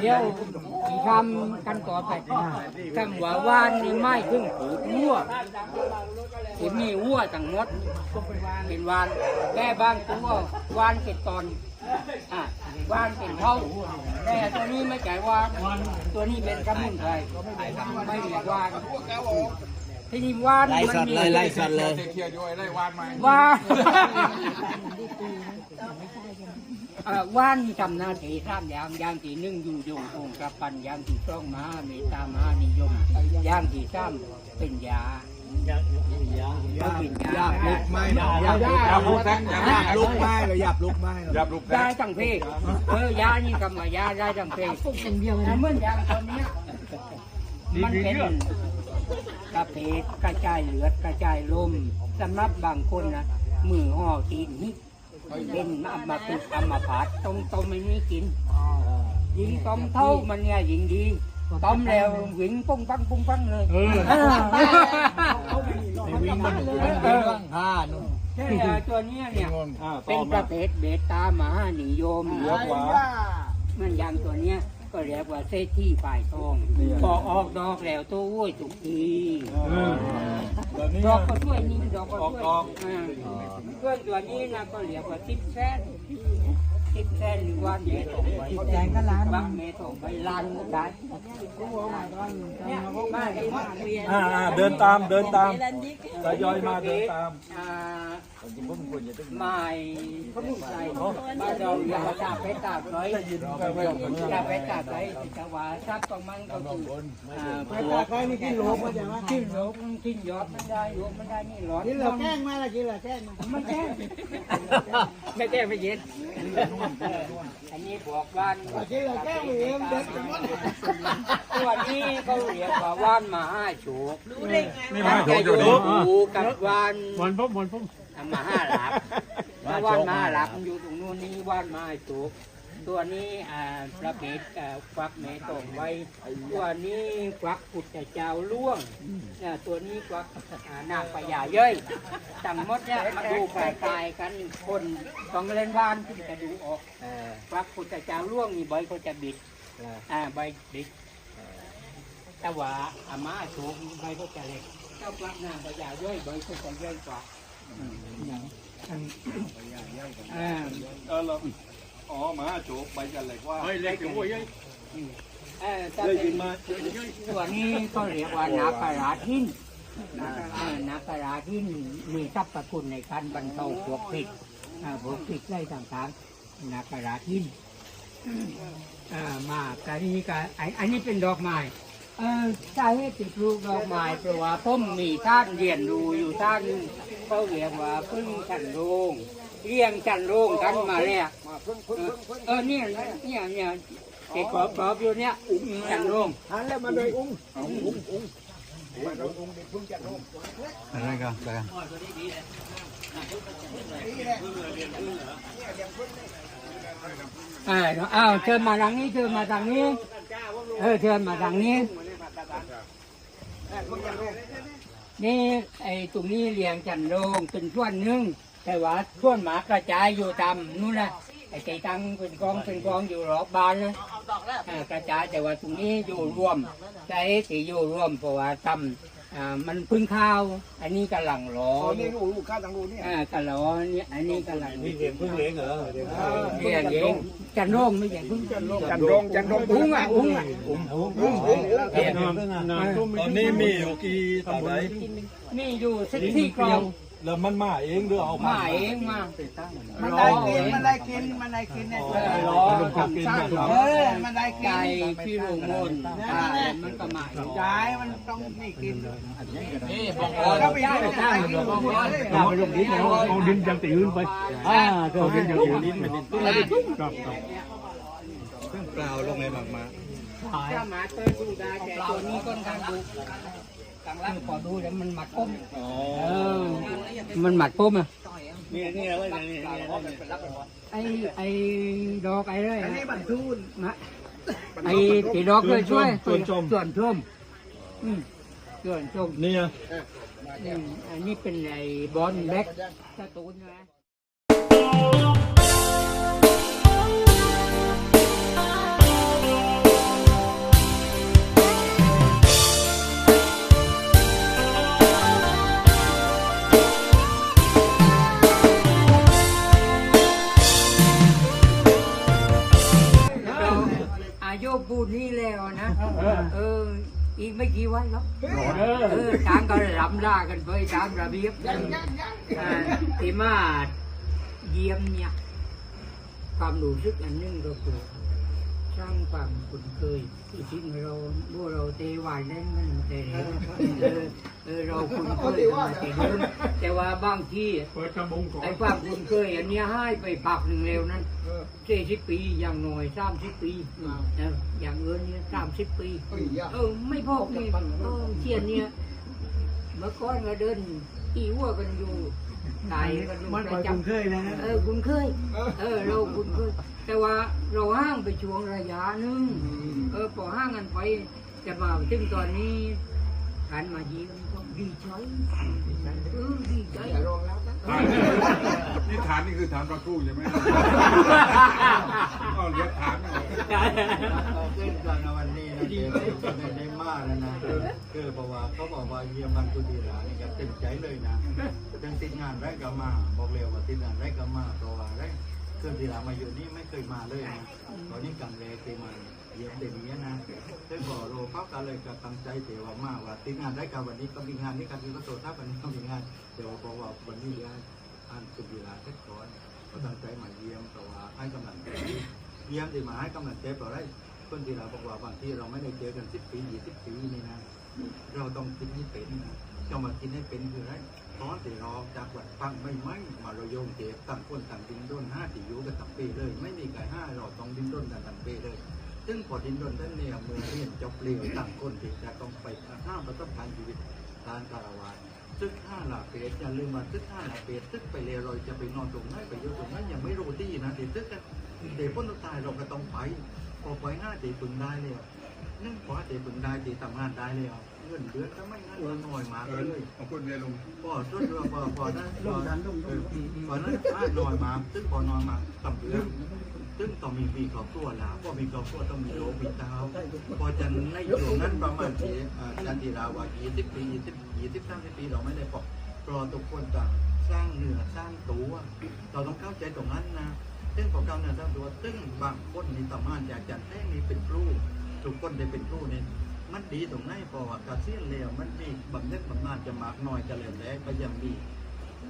เดี๋ยวทำกันต่อไปตั้งว่าวานนี่ไม่เพิ่งผูกวัวที่มีวัวต่างหมดเป็นวานแก่บางตัววานเป็นตอนอะวานเป็นเท่าแต่ตัวนี้ไม่ใช่วานตัวนี้เป็นกระมุนไพรไม่เรียกวาน ที่นี่วานไล่มันสัตว์มีเลยไล่สัตว์เลยว่านเอ่อว่านมีทำหน้าที่สามอย่างอย่างที่หนึ่งอยู่ยงคงกระปันอย่างที่สองมหาเมตตามหานิยมอย่างที่สามเป็นยาก็เป็นยายับลุกไม่นะยับลุกยับลุกนะยับลุกลุกไม่เลยยับลุกไม่ยับลุกได้นะทั้งเพศเออยานี่กำมายาได้ทั้งเพศแต่เมื่อยางตัวเนี้ยมันเป็น กระเพาะกระจายเลือดกระจายลมสำหรับบางคนนะมือห่อตีนฮิเป็นอัมพฤกษ์อัมพาตต้มต้มไม่มีกินยิงต้มเท่ามันเนี่ยยิงดีต้มแล้ววิ่งปุ้งปังปุ้งปังเลยเออวิ่งมันวิ่งห้านู่นตัวเนี้ยเนี่ยเป็นประเภทเบตามหานิยมเลี้ยวขวามันอยางตัวเนี้ย ก็เรียกว่าเศรษฐีฝ่ายทองพอออกดอกแล้วตัวโอ้ยทุกทีตัวนี้ดอกก็ช่วยนี่ดอกก็ช่วยออกดอกอ่าเพื่อนตัวนี้นะก็เรียกว่าทิพแซนทิพแซนหรือว่าเมตงใบแดงก็ล้านบักเมตงใบลานก็ได้เนี่ยมาเห็นมาเรียนอ่าอ่าเดินตามเดินตามทยอยมาเดินตามอ่า ไม่ก็มุ่งใจบ้านเราอย่าตาไปตาเลยอย่าไปตาเลยแต่ว่าทรัพย์ของมันก็คืออ่าพวกใครนี่กินโลกมาจากว่าขึ้นลบขึ้นยอดมันได้ยอดมันได้นี่ร้อนกินเหลือแกล้งมาละกินเหลือแกล้งมาไม่แก้ไม่แก้ไม่เย็นอันนี้บอกว่านกินเหลือแกล้งมาเองเด็กจะหมดตัวนี้เขาเรียกว่าว่านมหาโฉกนี่มาโถอยู่นี่ดูกับว่านวันพุ่มวันพุ่ม มหาหลับถ้าว่านมหาหลับมันอยู่ตรงนู้นนี่ว่านมหาโฉกตัวนี้อ่าประเภทอ่าฟักแม่ตองไว้ ตัวนี้ฟักพุทธเจ้าล่วงเนี่ยตัวนี้ฟักอ่านางพญาเย้ยทั้งหมดเนี่ยมาดูกายกายกันคนต้องเล่นว่านที่จะดูออกฟักพุทธเจ้าล่วงนี่ใบก็จะบิดอ่าใบบิดแต่ว่าอามาโฉกใบก็จะเล็กถ้าฟักนางพญาเย้ยใบก็จะเย้ยกว่า อืมอย่างอันอ่าเออเราอ๋อมาโจกใบกันเลยว่าเฮ้ยเล็กอยู่เว้ยเอ่อถ้าเลยเป็กินนมาตัวนี้ก็เรียกว่านาคาราทินเอ่อนาคาราทินมีทรัพย์คุณในการบรรเทาพวกผิดอ่าพวกผิดไล่ต่างๆนาคาราทินอ่ามากอันนี้ก็อันอันนี้เป็นดอกไม้ เออใช่ให้ติดลูกดอกไม้เพราะว่าผมมีท่านเรียนรู้อยู่ท่านเขาเรียกว่าพึ่งจันโรงเลี้ยงจันโรงกันมาเนี่ยเออเนี่ยเนี่ยเนี่ยเด็กขอบขอบอยู่เนี่ยอุ้มจันโรงหันแล้วมาเลยอุ้มอะไรกันอะไรกันอ่าอ้าวเชิญมาทางนี้เชิญมาทางนี้ เออเชิญมาทางนี้ นี่ไอ้ตรงนี้เลี้ยงจันโรงเป็นส่วนหนึ่งแต่ว่าส่วนหมากระจายอยู่ตามนู่นนะไอ้ไก่ตังเป็นกองเป็นกองอยู่รอบบานเลยอ่ากระจายแต่ว่าตรงนี้อยู่รวมใจที่อยู่รวมเพราะว่าทำ อ่ามันพึ่งข้าว อันนี้กำลังรอนี่ลูกลูกข้าทางลูกนี่อ่ากำลังรอเนี่ยอันนี้กำลังเลี้ยงพึ่งเลี้ยงเหรอเลี้ยงเองจันโรงไม่ใช่พึ่งจันโรงจันรงจันรงอุ้งอะอุ้งอะเลี้ยงพึ่งอะตอนนี้มีอยู่กี่ตัวไหนนี่อยู่สิบสี่กล่อง แล้วมันมาเองหรือเอามาเองมามันได้กินมันได้กินมันได้กินเนี่ยรอทำสร้างเออมันได้กินไก่พี่โรงมนมันก็มาอีกย้ายมันต้องไม่กินนี่บอกก็ไปดูสร้างดูเราไปลงดินแล้วเอาดินจังตีอื่นไปอ่าเอาดินจังตีอื่นไปครับครับเปล่าลงไงหมักมาถ้าหมาเตยดูได้แต่ตัวนี้ค่อนข้างดุ กลางล่างพอดูแล้วมันหมัดป้มเออมันหมัดป้มอะนี่นี่อะไรนี่นี่ไอ้ไอ้ดอกไอ้เลยอันนี้บรรทุนนะไอ้ตีดอกเลยช่วยส่วนชมส่วนชมอืมส่วนชมเนี่ยอืมอันนี้เป็นไอ้บอลแบ็กการ์ตูนนะ วันเออเออช้างก็รำล่ากันไปตามระเบียบอ่าที่มาเยี่ยมเนี่ย ความรู้สึกอันหนึงก็คือ ร้างความคุ้นเคยที่จริงเราพวเราเตวายเล่นกันแต่เด็กเออเออเราคุ้นเคยกันมาแต่เดิมแต่ว่าบางทีเปิดกระบุงก่อนไอ้ความคุ้นเคยอันเนี้ยให้ไปปักหนึ่งเร็วนั้นสี่สิบปีอย่างหน่อยสามสิบปีเออย่างเงินเนี่ยสามสิบปีเออไม่พอนี่เออเชียนเนี่ยเมื่อก่อนก็เดินตีวัวกันอยู่ตายกันอยู่ประยคุ้นจำเคยนะเออคุณเคย เออเราคุณเคย แต่ว่าเราห้างไปช่วงระยะหนึงเออพอห้างกันไปจะมาถึงตอนนี้การมาเยี่ยมก็ดีใจเออดีใจนี่ฐานนี่คือฐานพระครูใช่ไหมก็เรียกฐานนี่ขึ้นกันวันนี้นะเดี๋ยวได้ได้มากแล้วนะคือเพราะว่าเขาบอกว่าเยี่ยมมันกุดีหลานี่ก็เต็มใจเลยนะจังติดงานไรก็มาบอกเร็วว่าติดงานไรก็มาเพราะว่าไร เครื่องดีหลามาอยู่นี่ไม่เคยมาเลยนะตอนนี้กังเลเคยมาเยี่ยมเด็กนี้นะได้บอกโลเขาก็เลยก็ตั้งใจเดี๋ยวว่ามาว่าติดงานไรก็วันนี้ก็มีงานนี้กันมีประตูท่าวันนี้ก็มีงานเดี๋ยวบอกว่าวันนี้ได้อ่านกุดีหลาเสร็จก่อนก็ตั้งใจมาเยี่ยมแต่ว่าให้กำลังใจเยี่ยมที่มาให้กำลังใจต่อได้คนที่เราบอกว่าบางทีเราไม่ได้เจอกันสิบปียี่สิบปีนี่นะเราต้องคิดให้เป็นนะจะมาคิดให้เป็นคืออะไร ตอนที่เราจากวัดฟังไม่ไม่มาเราโยงเจ็บต่างคนต่างดิ้นรนห้าที่อยู่กันต่างปีเลย ไม่มีใครห้าเราต้องดิ้นรนกันต่างปีเลย ซึ่งพอดิ้นรนท่านเนี่ยเมื่อเรียนจบเรียวต่างคนที่จะต้องไปห้ามประสบการณ์ชีวิตการคารวะซึกห้าหลาเปดอย่าลืมมาซึกห้าหลาเปดซึกไปเลยเราจะไปนอนตรงไหนไปอยู่ตรงนั้นยังไม่รู้ที่นะที่ซึกกันเด็กพ้นตายเราก็ต้องไปพอไปห้าเด็กปึงได้เลยนึ่งพอเด็กปึงได้เด็กทำงานได้เลย เงินเดือนก็ไม่งั้นก็น้อยมาเอเลอยเอาคนเรียนลงพอสุดเรือพอพอนั้นพอพอนั้นถ้าน้อยมาซึ่งพอน้อยมาต่ำเดือนซึ่งต้องมีมีครอบครัวแล้วพอมีครอบครัวต้องมีโลกมีเต้าพอจะในอยู่นั้นประมาณที่จันทีราว่ายี่สิบปียี่สิบยี่สิบสามสิบปีเราไม่ได้ปอกรอทุกคนต่างสร้างเนื้อสร้างตัวเราต้องเข้าใจตรงนั้นนะซึ่งของเราเนี่ยทั้างตัวซึ่งบางคนนี่สามารถอยากจะแท้งนี่เป็นครูทุกคนได้เป็นครูเนี่ย มันดีตรงไหนเพราะว่าการเสียนแล้วมันมีบำเหน็จบำนาญจะมากน้อยจะแล้วแต่ก็ยังมี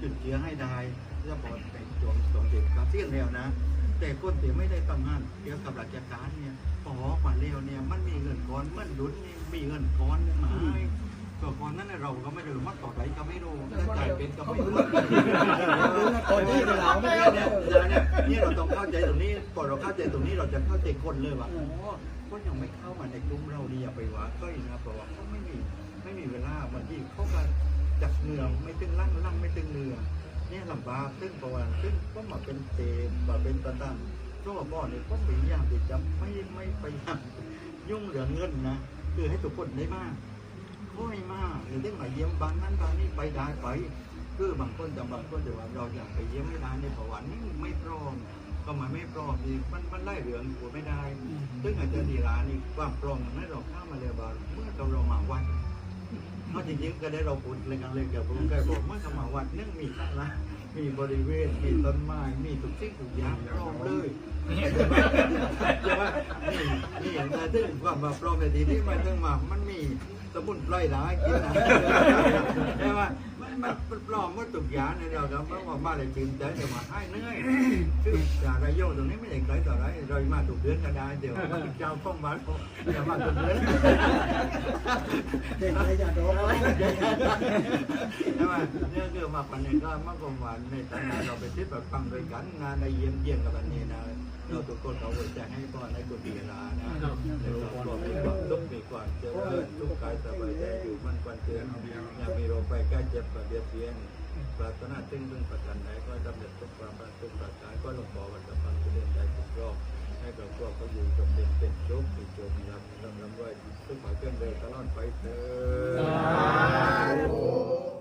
จุดเชื้อให้ได้จะพอไปจวงสองเด็กการเสียนแล้วนะ แต่คนที่ไม่ได้ทำงานเกี่ยวกับราชการเนี่ยพอออกมาแล้วเนี่ยมันมีเงินก้อนมันดุนนี่มีเงินก้อนมาให้ก็ก้อนนั้นเราก็ไม่รู้มันต่อไหนก็ไม่รู้ถ้าจ่ายเป็นก็ไม่รู้คนที่เราไม่ได้เนี่ยเนี่ยนี่เราต้องเข้าใจตรงนี้พอเราเข้าใจตรงนี้เราจะเข้าใจคนเลยว่า อ๋อคนยังไม่เข้ามาในกลุ่มเราดีอย่าไปหวาก้อยนะเพราะว่าเขาไม่มีไม่มีเวลาบางทีเขาก็จับเหนือไม่ตึงลั่งลั่งไม่ตึงเหนือเนี่ยลำบากซึ่งประวันซึ่งก็มาเป็นเตมาเป็นประตันก็บ่อเนี่ยก็พยายามที่จะไม่ไม่พยายามยุ่งเหลืองเงินนะคือให้ทุกคนได้มากค่อยมากหรือได้มาเยี่ยมบางนั้นบางนี้ไปได้ไปคือบางคนจำบางคนแต่ว่าเราอยากไปเยี่ยมไม่ได้ในประวัตินี่ไม่พร้อม ก็มันไม่พร้อมอีกมันมันไล่เหลืองกูไม่ได้ ซึ่งอาจจะดีร้านนี่ความพร้อมมันให้เราข้ามมาเลยว่าเมื่อเราเรามาวัดเพราะจริงๆก็ได้เราพูดเลยกันเลยเกี่ยวกับผมเคยบอกเมื่อเรามาวัดนึ่งมีข้างละมีบริเวณมีต้นไม้มีทุกสิ่งทุกอย่างพร้อมเลยใช่ไหมนี่นี่อย่างนั้นถึงความมาพร้อมในที่ที่มันถึงมามันมีสมุนไพรหลายกินนะใช่ไหม มันมันปลอมว่าตุกยาในเดียวกันเพราะว่ามาเลยจิมใจแต่ว่าให้เนื่อยคือจากระโยชน์ตรงนี้ไม่ได้ไกลต่อไรเรามาถูกเดือนก็ได้เดี๋ยวเจ้าป้องบ้านอย่ามาถูกเดือนเด็กอะไรอย่าโดนใช่ไหมเนี่ยคือมาปันนี้ก็มากกว่าในฐานะเราไปที่แบบฟังโดยกันงานในเยี่ยมเยี่ยมกับปันนี้นะ เราทุกคนเราจะให้ก่อนให้กุฏิลานะในครอบครัวมีความสุขมีความเจริญทุกกายสบายใจอยู่มันควันเตือนอย่ามีโรคไปใกล้เจ็บกับเบียดเบียนปรารถนาซึ่งพึ่งประกันไหนก็สำเร็จทุกความประทุกประการก็หลวงพ่อวันจะฟังเรื่องใจทุกรอบให้กับพวกเขาอยู่จงเป็นเป็นโชคมีโชคมีลำลำลำไว้ทุกฝ่ายเครื่องเดินตลอดไปเถิด